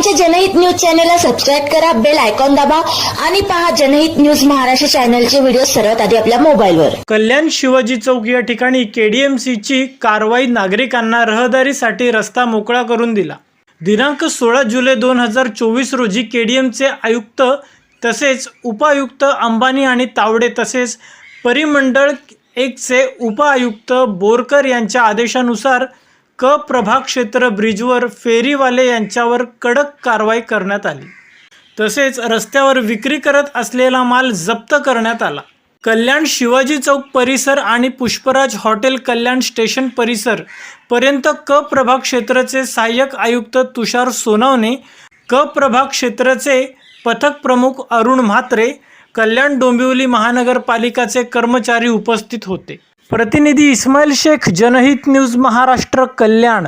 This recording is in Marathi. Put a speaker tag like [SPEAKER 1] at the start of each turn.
[SPEAKER 1] आमच्या जनहित न्यूज चॅनलला सबस्क्राईब करा बेल आयकॉन दाबा आणि पहा जनहित न्यूज महाराष्ट्र चॅनलचे व्हिडिओ सर्वात आधी आपल्या मोबाईलवर.
[SPEAKER 2] कल्याण शिवाजी चौक या ठिकाणी केडीएमसीची कारवाई नागरिकांना रहदारीसाठी रस्ता मोकळा करून दिला. दिनांक सोळा जुलै दोन हजार चोवीस रोजी केडीएमचे आयुक्त तसेच उपायुक्त अंबानी आणि तावडे तसेच परिमंडळ एकचे उपायुक्त बोरकर यांच्या आदेशानुसार क प्रभाग क्षेत्र ब्रिजवर फेरीवाले यांच्यावर कडक कारवाई करण्यात आली. तसेच रस्त्यावर विक्री करत असलेला माल जप्त करण्यात आला. कल्याण शिवाजी चौक परिसर आणि पुष्पराज हॉटेल कल्याण स्टेशन परिसर पर्यंत क प्रभाग क्षेत्राचे सहाय्यक आयुक्त तुषार सोनवणे क प्रभाग क्षेत्राचे पथक प्रमुख अरुण म्हात्रे कल्याण डोंबिवली महानगरपालिकाचे कर्मचारी उपस्थित होते. प्रतिनिधी इस्माईल शेख जनहित न्यूज महाराष्ट्र कल्याण.